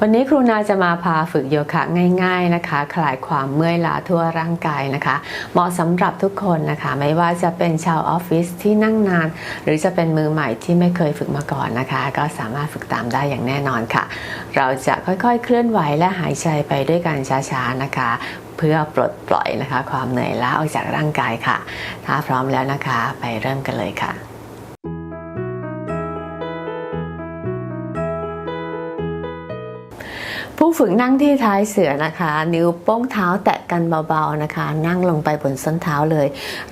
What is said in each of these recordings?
วันนี้ครูนาจะมาพาฝึกโยคะง่าย ๆนะคะ คลายความเมื่อยล้าทั่วร่างกายนะคะ เหมาะสำหรับทุกคนนะคะ ไม่ว่าจะเป็นชาวออฟฟิศที่นั่งนาน หรือจะเป็นมือใหม่ที่ไม่เคยฝึกมาก่อนนะคะ ก็สามารถฝึกตามได้อย่างแน่นอนค่ะ เราจะค่อยๆ เคลื่อนไหวและหายใจไปด้วยกันช้าๆนะคะ เพื่อปลดปล่อยนะคะ ความเหนื่อยล้าออกจากร่างกายค่ะ ถ้าพร้อมแล้วนะคะ ไปเริ่มกันเลยค่ะ ผู้ฝึกนั่งที่ท้ายเสือนะคะ นิ้วโป้งเท้าแตะกันเบาๆนะคะ นั่งลงไปบนส้นเท้าเลย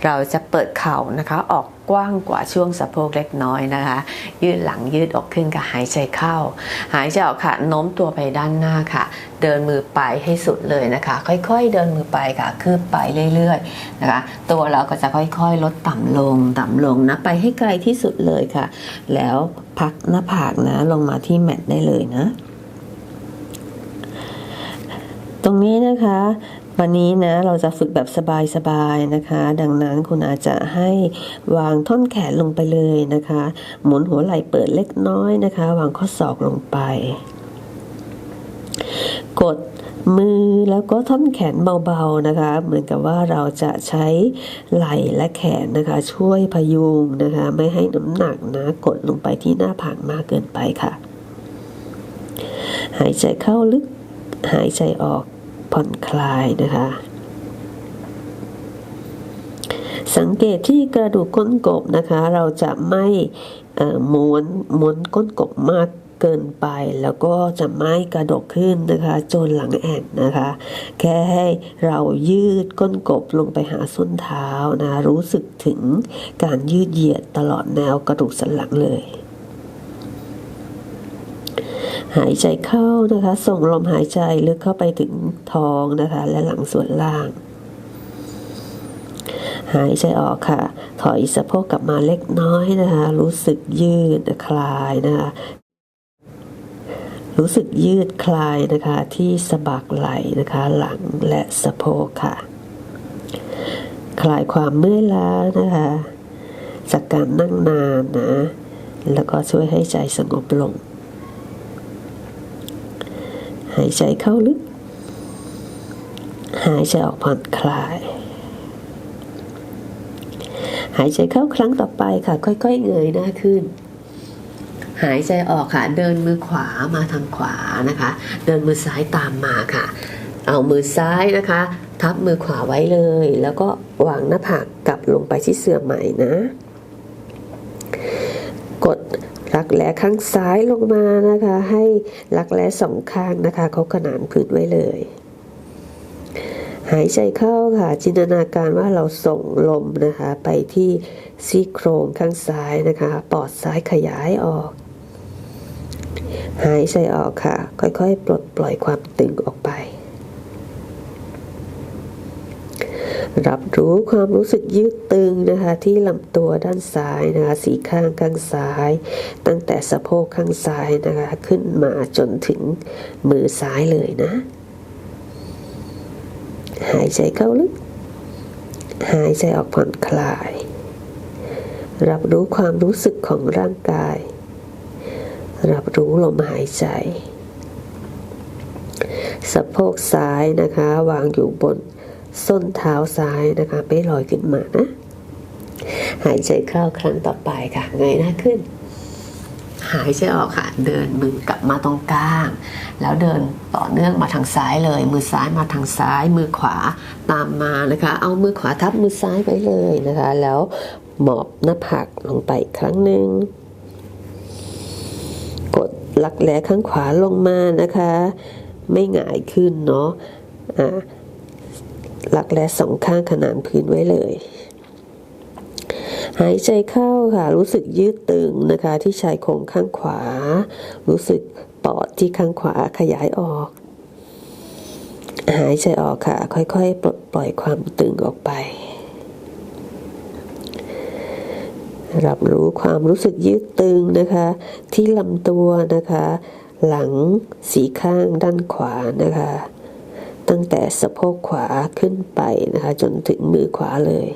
เราจะเปิดเข่านะคะออกกว้างกว่าช่วงสะโพกเล็กน้อยนะคะ ยืดหลังยืดออกขึ้นกับหายใจเข้า หายใจออกค่ะโน้มตัวไปด้านหน้าค่ะ เดินมือไปให้สุดเลยนะคะ ค่อยๆ เดินมือไปค่ะคืบไปเรื่อยๆนะคะ ตัวเราก็จะค่อยๆ ลดต่ำลงต่ำลงนะไปให้ไกลที่สุดเลยค่ะ แล้วพักหน้าผากนะลงมาที่แมทได้เลยนะ ตรงนี้นะคะ วันนี้นะเราจะฝึกแบบสบายๆนะคะ ดังนั้นคุณอาจจะให้วางท่อนแขนลงไปเลยนะคะ หมุนหัวไหล่เปิดเล็กน้อยนะคะ วางข้อศอกลงไป กดมือแล้วก็ท่อนแขนเบาๆนะคะ เหมือนกับว่าเราจะใช้ไหล่และแขนนะคะ ช่วยพยุงนะคะ ไม่ให้น้ำหนักนะกดลงไปที่หน้าผากมากเกินไปค่ะ หายใจเข้าลึก หายใจออกผ่อนคลายนะคะ สังเกตที่กระดูกก้นกบนะคะ เราจะไม่ม้วนม้วนก้นกบมากเกินไปแล้วก็จะไม่กระดกขึ้นนะคะจนหลังแอนนะคะ แค่ให้เรายืดก้นกบลงไปหาส้นเท้านะรู้สึกถึงการยืดเหยียดตลอดแนวกระดูกสันหลังเลย หายใจเข้านะคะ ส่งลมหายใจลึกเข้าไปถึงท้องนะคะ และหลังส่วนล่าง หายใจออกค่ะ ถอยสะโพกกลับมาเล็กน้อยนะคะ รู้สึกยืดคลายนะคะรู้สึกยืดคลายนะคะที่สะบักไหล่นะคะ หลังและสะโพกค่ะ คลายความเมื่อยล้านะคะจากการนั่งนานนะ แล้วก็ช่วยให้ใจสงบลง หายใจเข้าลึก หายใจออกผ่อนคลาย หายใจเข้าครั้งต่อไปค่ะ ค่อย ๆ เงยหน้าขึ้น หายใจออกค่ะ เดินมือขวามาทางขวานะคะ เดินมือซ้ายตามมาค่ะ เอามือซ้ายนะคะ ทับมือขวาไว้เลย แล้วก็วางหน้าผากกลับลงไปที่เสื่อใหม่นะ กดรัก แร้ข้างซ้ายลงมานะคะ ให้รักแร้สองข้างนะคะเขาขนานพื้นไว้เลย หายใจเข้าค่ะ จินตนาการว่าเราส่งลมนะคะ ไปที่ซี่โครงข้างซ้ายนะคะ ปอดซ้ายขยายออก หายใจออกค่ะ ค่อยๆ ปลดปล่อยความตึงออกไป รับรู้ความรู้สึกยืดตึงนะคะที่ลำตัวด้านซ้ายนะคะสีข้างข้างซ้าย ตั้งแต่สะโพกข้างซ้ายนะคะขึ้นมาจนถึงมือซ้ายเลยนะ หายใจเข้าลึก หายใจออกผ่อนคลาย รับรู้ความรู้สึกของร่างกาย รับรู้ลมหายใจ สะโพกซ้ายนะคะ วางอยู่บน ส้นเท้าซ้ายนะคะไม่ลอยขึ้นมานะหายใจเข้าครั้งต่อไปค่ะเงยหน้าขึ้น หายใจออกค่ะ เดินมือกลับมาตรงกลาง แล้วเดินต่อเนื่องมาทางซ้ายเลย มือซ้ายมาทางซ้าย มือขวาตามมานะคะ เอามือขวาทับมือซ้ายไปเลยนะคะ แล้วหมอบหน้าผากลงไปครั้งหนึ่งกดหลักแหลข้างขวาลงมานะคะ ไม่หงายขึ้นเนาะอ่า หลักแร้สองข้างขนานพื้นไว้เลย หายใจเข้าค่ะ รู้สึกยืดตึงนะคะ ที่ชายโครงข้างขวา รู้สึกปอดที่ข้างขวาขยายออก หายใจออกค่ะ ค่อยๆปลดปล่อยความตึงออกไป รับรู้ความรู้สึกยืดตึงนะคะ ที่ลำตัวนะคะ หลังสีข้างด้านขวานะคะ ตั้งแต่สะโพกขวาขึ้นไปนะคะ จนถึงมือขวาเลย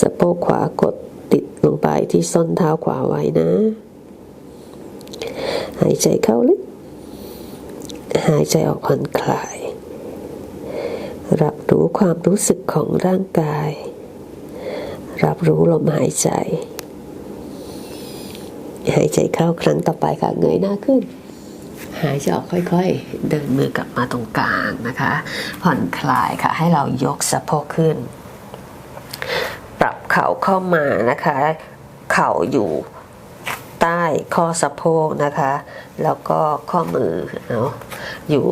สะโพกขวากดติดลงไปที่ส้นเท้าขวาไว้นะ หายใจเข้าลึก หายใจออกผ่อนคลาย รับรู้ความรู้สึกของร่างกาย รับรู้ลมหายใจ หายใจเข้าครั้งต่อไปค่ะเงยหน้าขึ้น หายใจออกค่อยๆ เดินมือกลับมาตรงกลางนะคะ ผ่อนคลายค่ะ ให้เรายกสะโพกขึ้น ปรับเข่าเข้ามานะคะ เข่าอยู่ใต้ข้อสะโพกนะคะ แล้วก็ข้อมือเนาะอยู่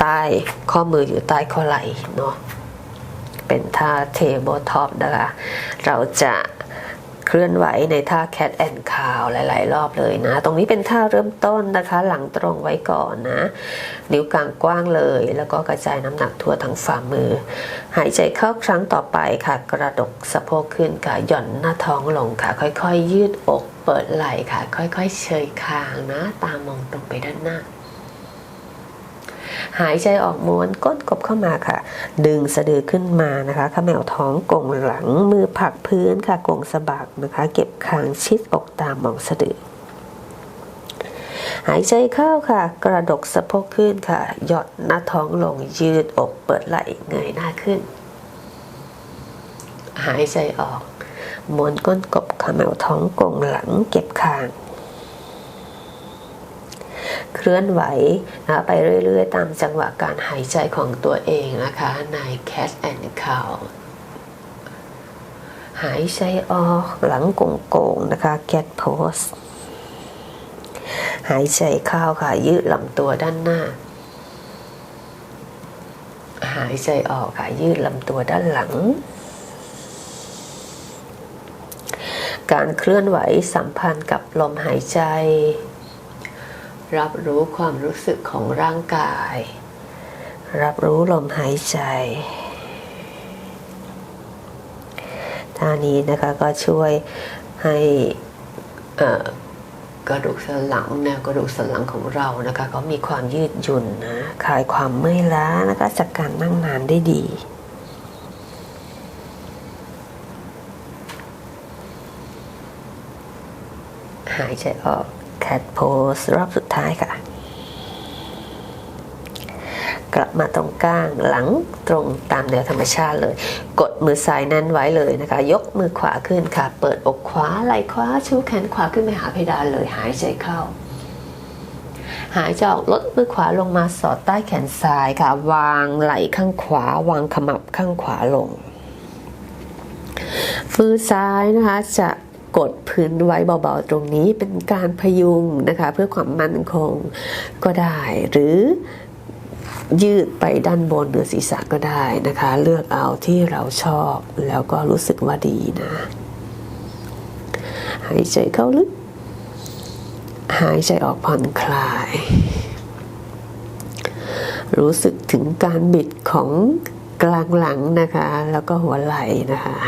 ใต้ข้อมืออยู่ใต้ข้อไหล่เนาะเป็นท่าเทเบิลท็อปนะคะ เราจะ เคลื่อนไหวในท่า cat and cow หลาย ๆ รอบเลยนะ ตรงนี้เป็นท่าเริ่มต้นนะคะ หลังตรงไว้ก่อนนะ นิ้วกลางกว้างเลย แล้วก็กระจายน้ำหนักทั่วทั้งฝ่ามือ หายใจเข้าครั้งต่อไปค่ะ กระดกสะโพกขึ้นค่ะ หย่อนหน้าท้องลงค่ะ ค่อย ๆ ยืดอก เปิดไหล่ค่ะ ค่อย ๆ เชยคางนะ ตามองตรงไปด้านหน้า หายใจออกม้วนก้นกบเข้ามาค่ะ ดึงสะดือขึ้นมานะคะขมวท้องกงหลังมือผลักพื้นค่ะกงสะบักนะคะ เก็บคางชิดอกตามมองสะดือหายใจเข้าค่ะ กระดกสะโพกขึ้นค่ะ หย่อนหน้าท้องลงยืดอกเปิดไหล่เงยหน้าขึ้น หายใจออกม้วนก้นกบขมวท้องกงหลังเก็บคาง เคลื่อนไหวนะไปเรื่อย ๆ ตามจังหวะการหายใจของตัวเองนะคะใน cat and cow หายใจออกหลังโก่งๆนะคะ cat pose หายใจเข้าค่ะ ยืดลำตัวด้านหน้า หายใจออกค่ะ ยืดลำตัวด้านหลังการเคลื่อนไหวสัมพันธ์กับลมหายใจ รับรู้ความรู้สึกของร่างกาย รับรู้ลมหายใจท่านี้นะคะก็ช่วยให้กระดูกสันหลังแนวกระดูกสันหลังของเรานะคะ ก็มีความยืดหยุ่นนะคลายความเมื่อยล้านะคะจากการนั่งนานได้ดีหายใจออก cat pose รอบสุดท้ายค่ะ กลับมาตรงกลางหลังตรงตามแนวธรรมชาติเลย กดมือซ้ายนั้นไว้เลยนะคะ ยกมือขวาขึ้นค่ะ เปิดอกขวาไหล่ขวาชูแขนขวาขึ้นไปหาเพดานเลยหายใจเข้าหายใจออกลดมือขวาลงมาสอดใต้แขนซ้ายค่ะ วางไหล่ข้างขวา วางขมับข้างขวาลง มือซ้ายนะคะจะ กดพื้นไว้เบาๆตรงนี้เป็นการพยุงนะคะเพื่อความมั่นคงก็ได้หรือยืดไปด้านบนเหนือศีรษะก็ได้นะคะ เลือกเอาที่เราชอบแล้วก็รู้สึกว่าดีนะหายใจเข้าลึก หายใจออกผ่อนคลาย รู้สึกถึงการบิดของกลางหลังนะคะ แล้วก็หัวไหล่นะคะ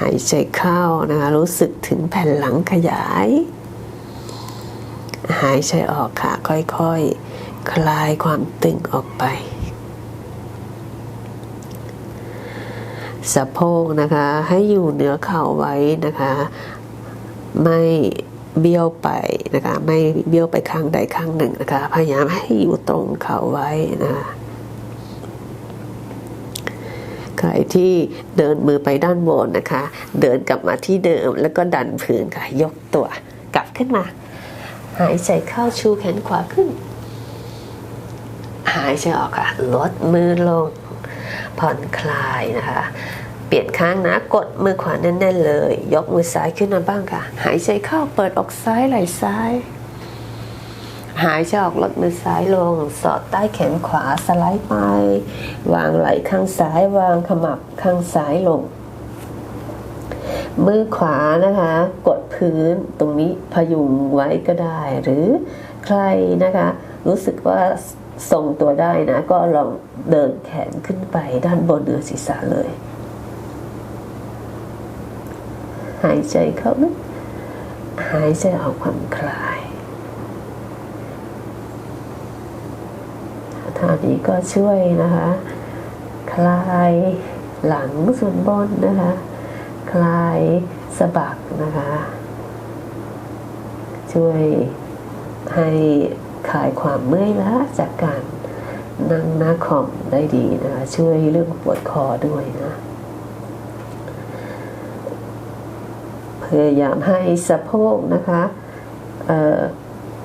หายใจเข้านะคะรู้สึกถึงแผ่นหลังขยาย หายใจออกค่ะค่อยๆ คลายความตึงออกไป สะโพกนะคะให้อยู่เหนือเข่าไว้นะคะ ไม่เบี้ยวไปนะคะ ไม่เบี้ยวไปข้างใดข้างหนึ่งนะคะ พยายามให้อยู่ตรงเข่าไว้นะคะ ใครที่เดินมือไปด้านบนนะคะ เดินกลับมาที่เดิมแล้วก็ดันพื้นค่ะ ยกตัวกลับขึ้นมา หายใจเข้าชูแขนขวาขึ้น หายใจออกค่ะ ลดมือลง ผ่อนคลายนะคะ เปลี่ยนข้างนะ กดมือขวาแน่นๆเลย ยกมือซ้ายขึ้นมาบ้างค่ะ หายใจเข้าเปิดออกซ้ายไหล่ซ้าย หายใจออกลดมือซ้ายลง สอดใต้แขนขวาสไลด์ไป วางไหล่ข้างซ้ายวางขมับข้างซ้ายลง มือขวานะคะ กดพื้นตรงนี้พยุงไว้ก็ได้ หรือใครนะคะ รู้สึกว่าทรงตัวได้นะ ก็ลองเดินแขนขึ้นไปด้านบนเหนือศีรษะเลย หายใจเข้าลึกหายใจออกผ่อนคลาย ทานี้ก็ช่วยนะคะ คลายหลังส่วนบนนะคะ คลายสะบักนะคะ ช่วยให้คลายความเมื่อยล้าจากการนั่งหน้าคอมได้ดีนะคะ ช่วยเรื่องปวดคอด้วยนะพยายามให้สะโพกนะคะ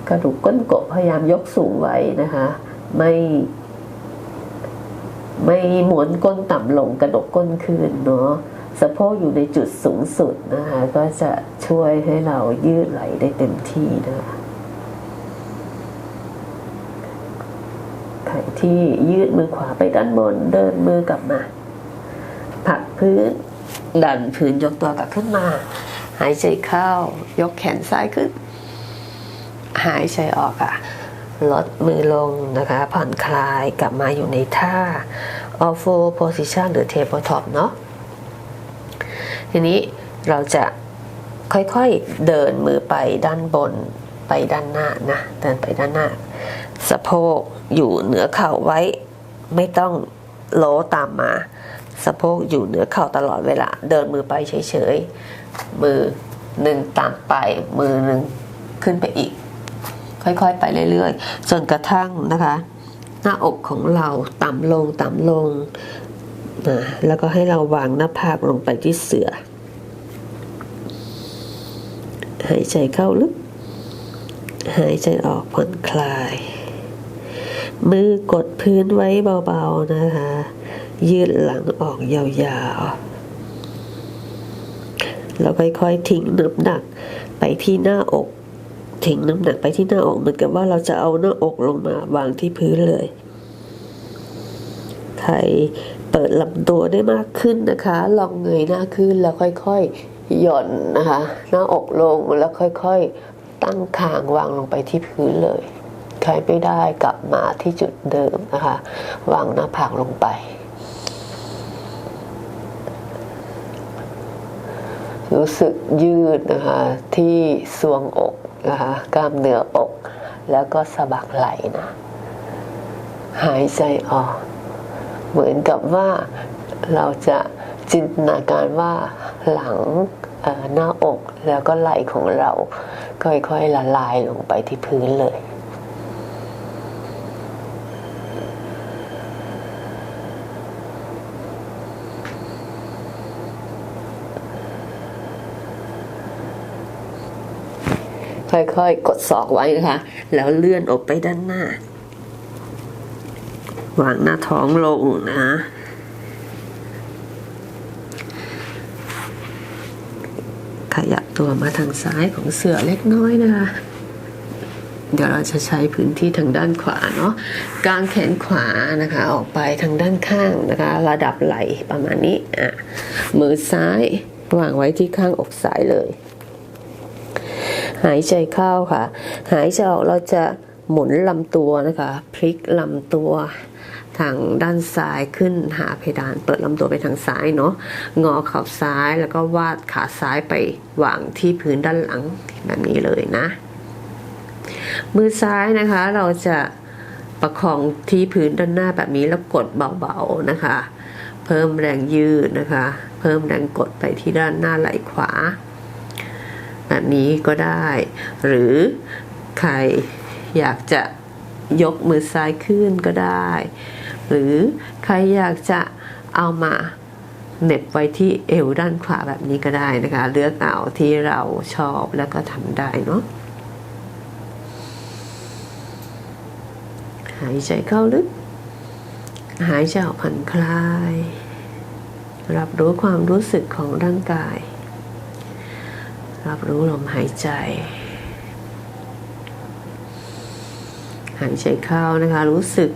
กระดูกก้นกบพยายามยกสูงไว้นะคะ ไม่ไม่หมุนก้นต่ำลงกระดกก้นขึ้นเนาะสะโพกอยู่ในจุดสูงสุดนะคะก็จะช่วยให้เรายืดไหลได้เต็มที่นะคะใครที่ยืดมือขวาไปด้านบนเดินมือกลับมาผักพื้น ดันพื้นยกตัวกลับขึ้นมา หายใจเข้ายกแขนซ้ายขึ้น หายใจออกอะ ลดมือลงนะคะ ผ่อนคลายกลับมาอยู่ในท่า all four position หรือ tabletop เนาะทีนี้เราจะค่อยๆเดินมือไปด้านบนไปด้านหน้านะ เดินไปด้านหน้า สะโพกอยู่เหนือเข่าไว้ ไม่ต้องโลตามมา สะโพกอยู่เหนือเข่าตลอดเวลา เดินมือไปเฉยๆ มือหนึ่งตามไป มือหนึ่งขึ้นไปอีก ค่อยๆ ไปเรื่อยๆ จนกระทั่งนะคะ หน้าอกของเราต่ำลงต่ำลงนะแล้วก็ให้เราวางหน้าผากลงไปที่เสือหายใจเข้าลึก หายใจออกผ่อนคลาย มือกดพื้นไว้เบาๆนะคะ ยืดหลังออกยาวๆ แล้วค่อยๆ ทิ้งน้ำหนักไปที่หน้าอก ทิ้งน้ำหนักไปที่หน้าอกเหมือนกับว่าเราจะเอาหน้าอกลงมาวางที่พื้นเลยใครเปิดลำตัวได้มากขึ้นนะคะ ลองเงยหน้าขึ้นแล้วค่อยๆ หย่อนนะคะ หน้าอกลงแล้วค่อยๆ ตั้งคางวางลงไปที่พื้นเลยใครไม่ได้กลับมาที่จุดเดิมนะคะ วางหน้าผากลงไปรู้สึกยืดนะคะ ที่สวงอก นะคะกล้ามเนื้ออก แล้วก็สะบักไหล่นะ หายใจออก เหมือนกับว่าเราจะจินตนาการว่าหลังหน้าอกแล้วก็ไหล่ของเรา ค่อยๆละลายลงไปที่พื้นเลย ค่อยๆ กดศอกไว้นะคะ แล้วเลื่อนออกไปด้านหน้า วางหน้าท้องลงนะขยับตัวมาทางซ้ายของเสือเล็กน้อยนะคะ เดี๋ยวเราจะใช้พื้นที่ทางด้านขวาเนาะ กางแขนขวานะคะ ออกไปทางด้านข้างนะคะ ระดับไหล่ประมาณนี้ อะ มือซ้ายวางไว้ที่ข้างอกซ้ายเลย หายใจเข้าค่ะ หายใจออกเราจะหมุนลำตัวนะคะ พลิกลำตัวทางด้านซ้ายขึ้นหาเพดานเปิดลำตัวไปทางซ้ายเนาะงอเข่าซ้ายแล้วก็วาดขาซ้ายไปวางที่พื้นด้านหลังแบบนี้เลยนะ มือซ้ายนะคะเราจะประคองที่พื้นด้านหน้าแบบนี้แล้วกดเบาๆนะคะ เพิ่มแรงยืดนะคะ เพิ่มแรงกดไปที่ด้านหน้าไหล่ขวา แบบนี้ก็ได้ หรือใครอยากจะยกมือซ้ายขึ้นก็ได้ หรือใครอยากจะเอามาเน็บไว้ที่เอวด้านขวาแบบนี้ก็ได้นะคะ เลือกเอาที่เราชอบแล้วก็ทำได้เนาะหายใจเข้าลึก หายใจออกผ่อนคลาย รับรู้ความรู้สึกของร่างกาย รับรู้ลมหายใจ หายใจเข้านะคะ รู้สึก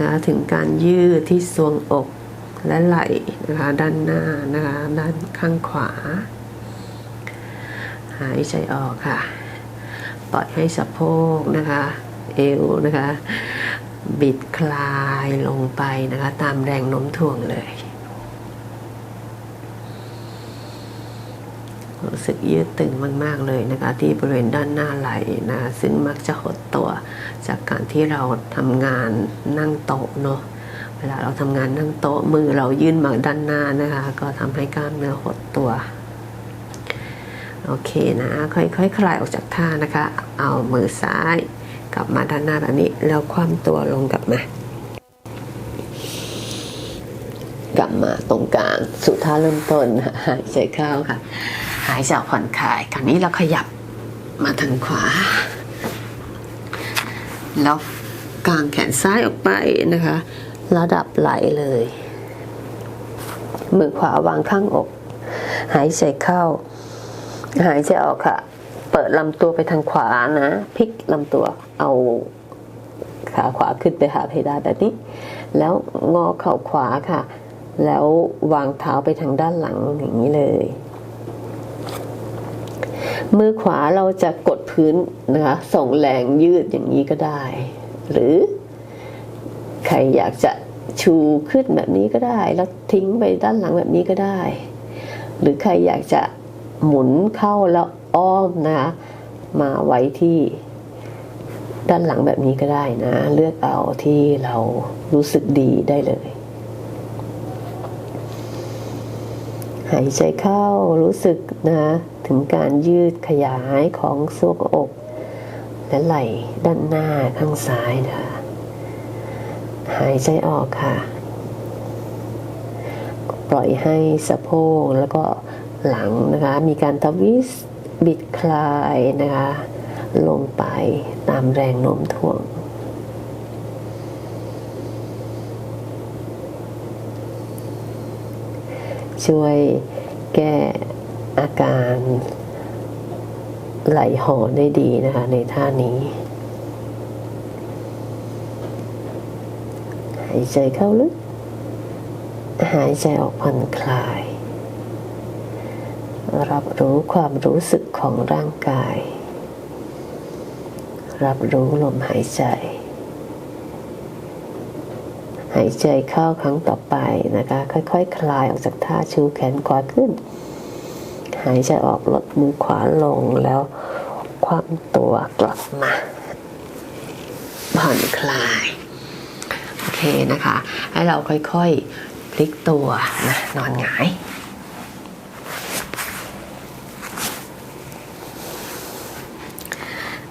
นะถึงการยืดที่ทรวงอกและไหล่นะคะด้านหน้านะคะ ด้านข้างขวา หายใจออกค่ะ ปล่อยให้สะโพกนะคะ เอวนะคะ บิดคลายลงไปนะคะ ตามแรงโน้มถ่วงเลย รู้สึกยืดตึงมาก ๆ เลยนะคะ ที่บริเวณด้านหน้าไหล่นะซึ่งมักจะหดตัว จากการที่เราทำงานนั่งโต๊ะเนาะเวลาเราทำงานนั่งโต๊ะมือเรายื่นมาด้านหน้านะคะ ก็ทำให้กล้ามเนื้อหดตัวโอเคนะค่อยๆคคลายออกจากท่านะคะ เอามือซ้ายกลับมาด้านหน้าแบบนี้แล้วคว่ำตัวลงกลับมากลับมาตรงกลางสู่ท่าเริ่มต้นหายใจเข้าค่ะ หายใจออกผ่อนคลายคราวนี้เราขยับมาทางขวา แล้วกางแขนซ้ายออกไปนะคะ ระดับไหลเลย มือขวาวางข้างอก หายใจเข้า หายใจออกค่ะ เปิดลำตัวไปทางขวานะพลิกลำตัวเอาขาขวาขึ้นไปหาเพดานแบบนี้ แล้วงอเข่าขวาค่ะ แล้ววางเท้าไปทางด้านหลังอย่างนี้เลย มือขวาเราจะกดพื้นนะคะ ส่งแรงยืดอย่างนี้ก็ได้ หรือ ใครอยากจะชูขึ้นแบบนี้ก็ได้ แล้วทิ้งไปด้านหลังแบบนี้ก็ได้ หรือใครอยากจะหมุนเข้าแล้วอ้อมนะคะมาไว้ที่ด้านหลังแบบนี้ก็ได้นะ เลือกเอาที่เรารู้สึกดีได้เลย หายใจเข้ารู้สึกนะ ถึงการยืดขยายของซวกอก และไหล่ด้านหน้าข้างซ้ายนะคะหายใจออกค่ะ ปล่อยให้สะโพกแล้วก็หลังนะคะ มีการทวิสบิดคลายนะคะ ลงไปตามแรงโน้มถ่วงช่วยแก้ อาการไหลห่อได้ดีนะคะ ในท่านี้ หายใจเข้าลึก หายใจออกผ่อนคลาย รับรู้ความรู้สึกของร่างกาย รับรู้ลมหายใจ หายใจเข้าครั้งต่อไปนะคะ ค่อยๆคคลายออกจากท่าชูแขนขวาขึ้น หายใจออกลดมือขวาลงแล้วคว่ำตัวกลับมาผ่อนคลาย โอเคนะคะ ให้เราค่อยๆพลิกตัวนะนอนหงาย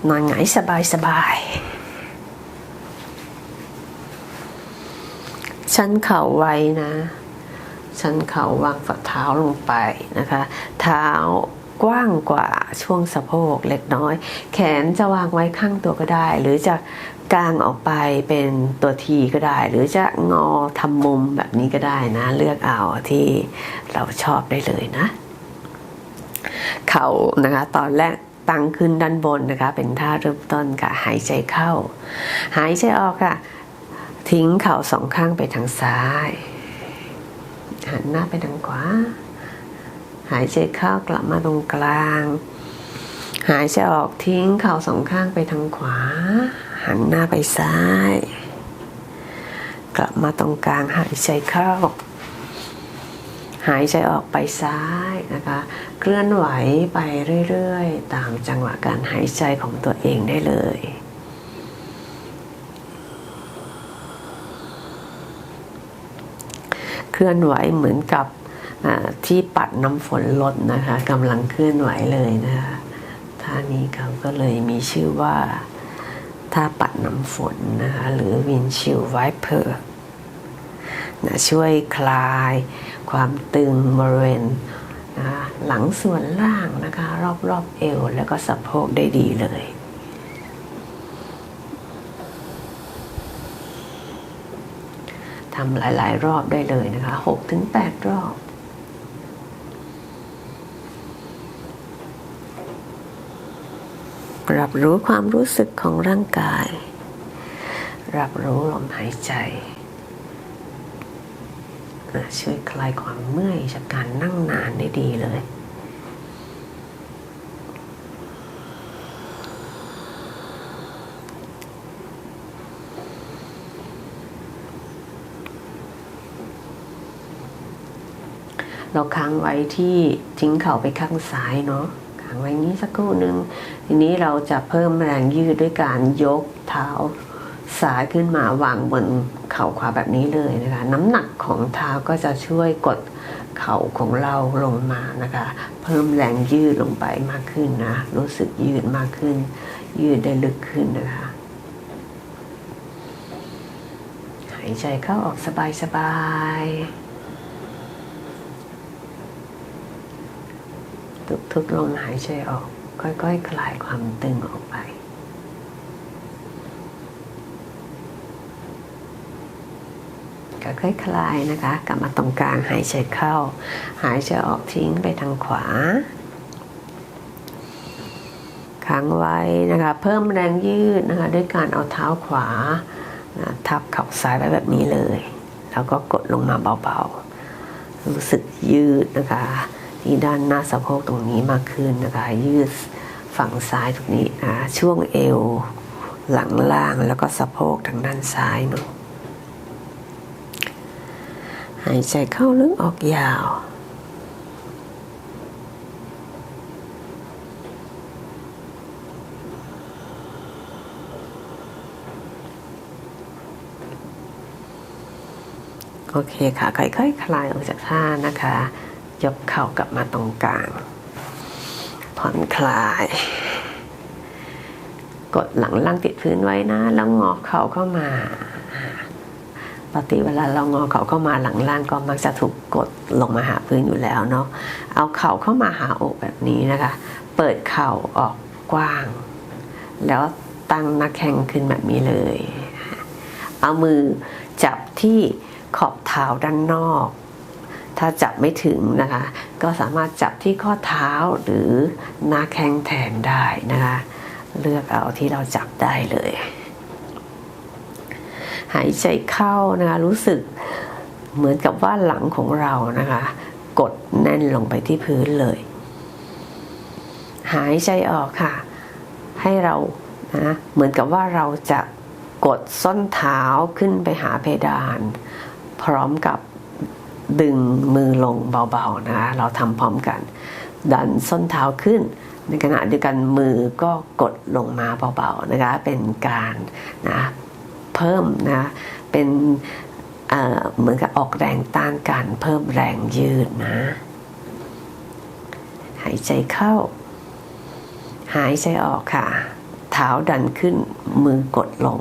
นอนหงายสบายสบายๆชั้นเข่าไว้นะ ชันเข่าวางฝ่าเท้าลงไปนะคะ เท้ากว้างกว่าช่วงสะโพกเล็กน้อย แขนจะวางไว้ข้างตัวก็ได้ หรือจะกางออกไปเป็นตัวทีก็ได้ หรือจะงอทำมุมแบบนี้ก็ได้นะ เลือกเอาที่เราชอบได้เลยนะ เข่านะคะตอนแรกตั้งขึ้นด้านบนนะคะ เป็นท่าเริ่มต้นค่ะหายใจเข้า หายใจออกค่ะ ทิ้งเข่าสองข้างไปทางซ้าย หันหน้าไปทางขวา หายใจเข้ากลับมาตรงกลาง หายใจออกทิ้งเข่าสองข้างไปทางขวา หันหน้าไปซ้าย กลับมาตรงกลางหายใจเข้า หายใจออกไปซ้ายนะคะ เคลื่อนไหวไปเรื่อย ๆ ตามจังหวะการหายใจของตัวเองได้เลย เคลื่อนไหวเหมือนกับที่ปัดน้ำฝนลดนะคะกำลังเคลื่อนไหวเลยนะคะท่านี้เขาก็เลยมีชื่อว่าท่าปัดน้ำฝนนะคะหรือวินชิลไวเพอร์นะช่วยคลายความตึงบริเวณนะหลังส่วนล่างนะคะ รอบๆเอวแล้วก็สะโพกได้ดีเลย ทำหลาย ๆ รอบได้เลยนะคะ6ถึงรอบรับรู้ความรู้สึกของร่างกาย รับรู้ลมหายใจ ช่วยคลายความเมื่อยจากการนั่งนานได้ดีเลย เราค้างไว้ที่ทิ้งเข่าไปข้างซ้ายเนาะค้างไว้นี้สักครู่หนึ่งทีนี้เราจะเพิ่มแรงยืดด้วยการยกเท้าซ้ายขึ้นมาวางบนเข่าขวาแบบนี้เลยนะคะ น้ำหนักของเท้าก็จะช่วยกดเข่าของเราลงมานะคะ เพิ่มแรงยืดลงไปมากขึ้นนะ รู้สึกยืดมากขึ้น ยืดได้ลึกขึ้นนะคะ หายใจเข้าออกสบายสบาย ทุกลมหายใจออก ค่อยๆคคลายความตึงออกไปค่อยๆคลายนะคะ กลับมาตรงกลางหายใจเข้า หายใจออกทิ้งไปทางขวาค้างไว้นะคะ เพิ่มแรงยืดนะคะ ด้วยการเอาเท้าขวาทับเข่าซ้ายไว้แบบนี้เลย แล้วก็กดลงมาเบาๆ รู้สึกยืดนะคะ ที่ด้านหน้าสะโพกตรงนี้มากขึ้นนะคะ ยืดฝั่งซ้ายตรงนี้นะช่วงเอวหลังล่างแล้วก็สะโพกทางด้านซ้ายเนาะหายใจเข้าลึกออกยาว โอเคค่ะ ค่อยๆคคลายออกจากท่านะคะ ยกเข่ากลับมาตรงกลาง ผ่อนคลาย กดหลังล่างติดพื้นไว้นะ แล้วงอเข่าเข้ามาปกติเวลาเรางอเข่าเข้ามาหลังล่างก็มักจะถูกกดลงมาหาพื้นอยู่แล้วเนาะ เอาเข่าเข้ามาหาอกแบบนี้นะคะ เปิดเข่าออกกว้าง แล้วตั้งหน้าแข้งขึ้นแบบนี้เลย เอามือจับที่ขอบเท้าด้านนอก ถ้าจับไม่ถึงนะคะ ก็สามารถจับที่ข้อเท้าหรือหน้าแข้งแทนได้นะคะ เลือกเอาที่เราจับได้เลย หายใจเข้านะคะรู้สึกเหมือนกับว่าหลังของเรานะคะ กดแน่นลงไปที่พื้นเลย หายใจออกค่ะ ให้เรานะเหมือนกับว่าเราจะกดส้นเท้าขึ้นไปหาเพดาน พร้อมกับ ดึงมือลงเบาๆนะคะเราทำพร้อมกัน ดันส้นเท้าขึ้น ในขณะเดียวกันมือก็กดลงมาเบาๆนะคะเป็นการนะเพิ่มนะเป็นเเหมือนกับออกแรงต้านการเพิ่มแรงยืดนะ หายใจเข้า หายใจออกค่ะ เท้าดันขึ้นมือกดลง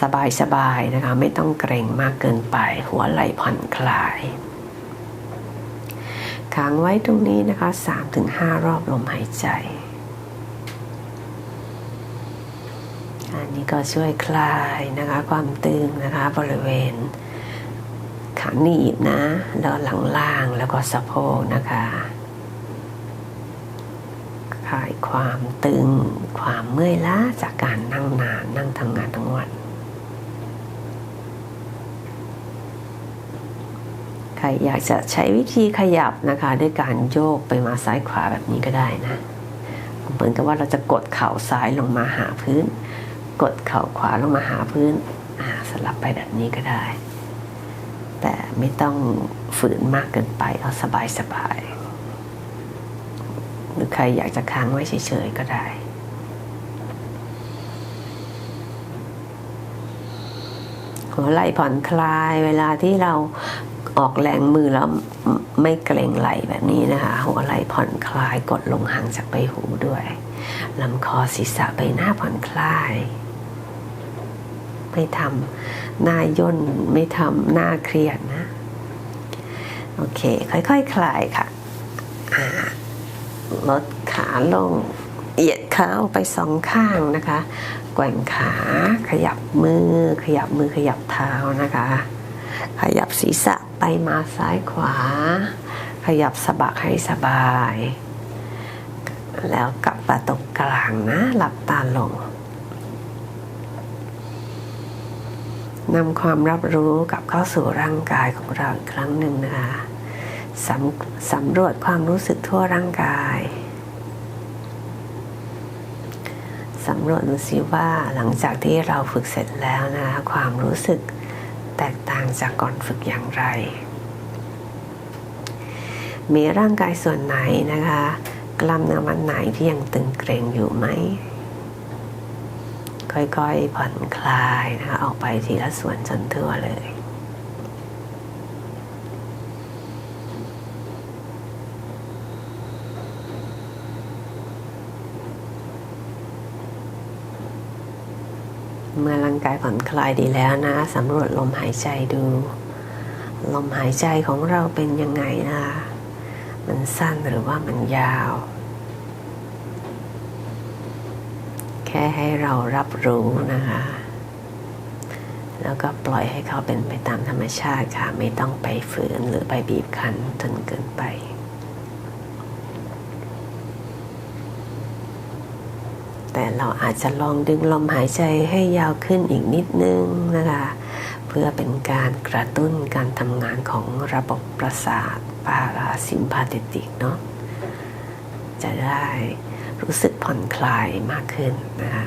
สบายสบายๆนะคะไม่ต้องเกรงมากเกินไป หัวไหล่ผ่อนคลายค้างไว้ตรงนี้นะคะ 3-5 รอบลมหายใจ อันนี้ก็ช่วยคลายนะคะความตึงนะคะบริเวณขาหนีบนะแล้วหลังล่างแล้วก็สะโพกนะคะคลายความตึงความเมื่อยล้าจากการนั่งนานนั่งทำงานทั้งวัน ใครอยากจะใช้วิธีขยับนะคะ ด้วยการโยกไปมาซ้ายขวาแบบนี้ก็ได้นะเหมือนกับว่าเราจะกดเข่าซ้ายลงมาหาพื้น กดเข่าขวาลงมาหาพื้นสลับไปแบบนี้ก็ได้ แต่ไม่ต้องฝืนมากเกินไปเอาสบายสบายๆหรือใครอยากจะค้างไว้เฉยๆก็ได้หัวไหล่ผ่อนคลายเวลาที่เรา ออกแรงมือแล้วไม่เกรงไหลแบบนี้นะคะ หัวไหล่ผ่อนคลายกดลงห่างจากใบหูด้วยลำคอศีรษะใบหน้าผ่อนคลายไม่ทำหน้าย่นไม่ทำหน้าเครียดนะ โอเค ค่อยๆคคลายค่ะลดขาลงเหยียดขาออกไปสองข้างนะคะ แกว่งขาขยับมือ ขยับมือขยับเท้านะคะ ขยับศีรษะไปมาซ้ายขวา ขยับสะบักให้สบาย แล้วกลับมาตรงกลางนะ หลับตาลงนำความรับรู้กลับเข้าสู่ร่างกายของเราอีกครั้งหนึ่งนะคะสำสำรวจความรู้สึกทั่วร่างกายสำรวจดูซิว่าหลังจากที่เราฝึกเสร็จแล้วนะคะความรู้สึก แตกต่างจากก่อนฝึกอย่างไร มีร่างกายส่วนไหนนะคะ กล้ามเนื้อมันไหนที่ยังตึงเกร็งอยู่ไหม ค่อยๆผ่อนคลายนะคะออกไปทีละส่วนจนทั่วเลย เมื่อร่างกายผ่อนคลายดีแล้วนะสำรวจลมหายใจดู ลมหายใจของเราเป็นยังไงนะมันสั้นหรือว่ามันยาว แค่ให้เรารับรู้นะคะ แล้วก็ปล่อยให้เขาเป็นไปตามธรรมชาติค่ะ ไม่ต้องไปฝืนหรือไปบีบคั้นจนเกินไป แต่เราอาจจะลองดึงลมหายใจให้ยาวขึ้นอีกนิดนึงนะคะเพื่อเป็นการกระตุ้นการทำงานของระบบประสาทพาราซิมพาเทติกเนาะจะได้รู้สึกผ่อนคลายมากขึ้นนะคะ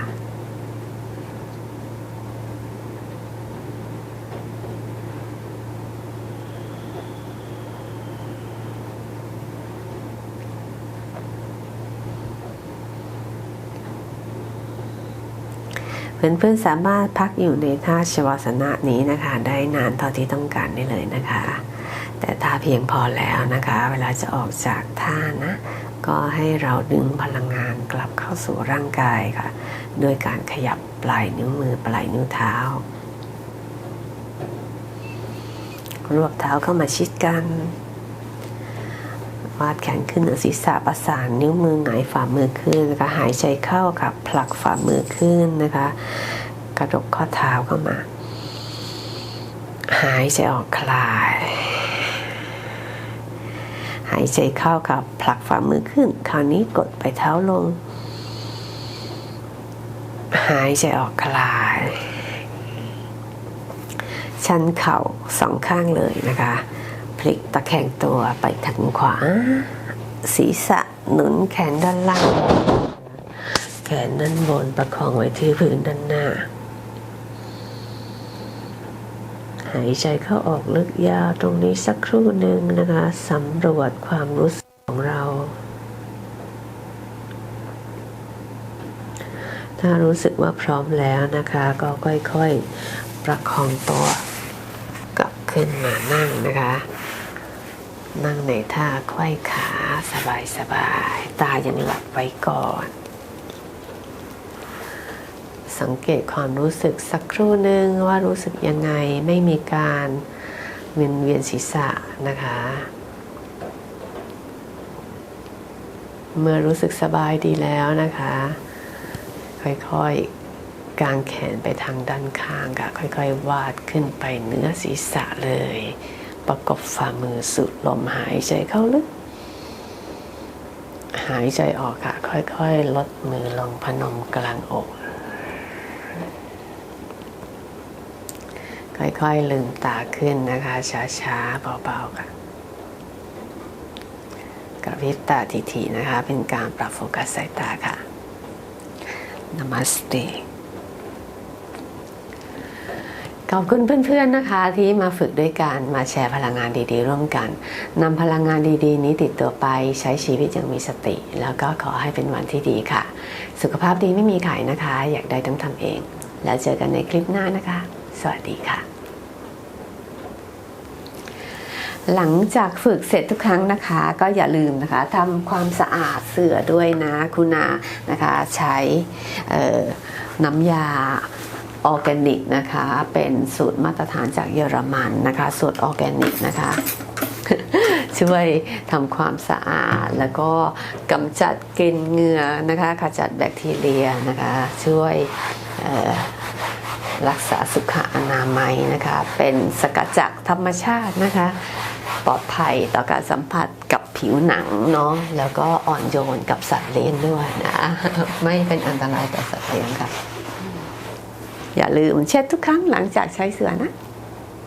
เพื่อนๆสามารถพักอยู่ในท่าชวาสนะนี้นะคะ ได้นานเท่าที่ต้องการได้เลยนะคะ แต่ถ้าเพียงพอแล้วนะคะ เวลาจะออกจากท่านะ ก็ให้เราดึงพลังงานกลับเข้าสู่ร่างกายค่ะ โดยการขยับปลายนิ้วมือปลายนิ้วเท้ารวบเท้าเข้ามาชิดกัน วาดแขนขึ้นเหนือศีรษะประสานนิ้วมือหงายฝ่ามือขึ้นนะคะหายใจเข้าค่ะผลักฝ่ามือขึ้นนะคะ กระดกข้อเท้าเข้ามา หายใจออกคลาย หายใจเข้ากับผลักฝ่ามือขึ้น คราวนี้กดไปเท้าลง หายใจออกคลาย ชันเข่าสองข้างเลยนะคะ พลิกตะแคงตัวไปทางขวา ศีรษะหนุนแขนด้านล่าง แขนด้านบนประคองไว้ที่พื้นด้านหน้า หายใจเข้าออกลึกยาวตรงนี้สักครู่หนึ่งนะคะสำรวจความรู้สึกของเราถ้ารู้สึกว่าพร้อมแล้วนะคะ ก็ค่อยๆประคองตัวกลับขึ้นมานั่งนะคะ นั่งในท่าไขว้ขาสบายๆตายังหลับไว้ก่อน สังเกตความรู้สึกสักครู่หนึ่งว่ารู้สึกยังไงไม่มีการเวียนเวียนศีรษะนะคะ เมื่อรู้สึกสบายดีแล้วนะคะ ค่อยๆกางแขนไปทางด้านข้างค่ะค่อยๆ วาดขึ้นไปเนื้อศีรษะเลย ประกบฝ่ามือสูดลมหายใจเข้าลึก หายใจออกค่ะค่อยๆ ลดมือลงพนมกลางอก ค่อยๆ ลืมตาขึ้นนะคะ ช้าๆ เบาๆ ค่ะกระพริบตาทีๆนะคะ เป็นการปรับโฟกัสสายตาค่ะ Namaste ขอบคุณเพื่อนๆนะคะ ที่มาฝึกด้วยกันมาแชร์พลังงานดีๆ ร่วมกันนำพลังงานดีๆ นี้ติดตัวไปใช้ชีวิตอย่างมีสติ แล้วก็ขอให้เป็นวันที่ดีค่ะ สุขภาพดีไม่มีขายนะคะ อยากได้ต้องทำเอง แล้วเจอกันในคลิปหน้านะคะ สวัสดีค่ะ หลังจากฝึกเสร็จทุกครั้งนะคะ ก็อย่าลืมนะคะทำความสะอาดเสื่อด้วยนะคุณานะคะ ใช้น้ำยา ออร์แกนิกนะคะ เป็นสูตรมาตรฐานจากเยอรมันนะคะ สูตรออร์แกนิกนะคะ ช่วยทำความสะอาด แล้วก็กำจัดกลิ่นเหงื่อนะคะขจัดแบคทีเรียนะคะ ช่วยรักษาสุขอนามัยนะคะ เป็นสกัดจากธรรมชาตินะคะ ปลอดภัยต่อการสัมผัสกับผิวหนังเนาะแล้วก็อ่อนโยนกับสัตว์เลี้ยงด้วยนะ ไม่เป็นอันตรายต่อสัตว์เลี้ยงค่ะ อย่าลืมเช็ดทุกครั้งหลังจากใช้เสือนะ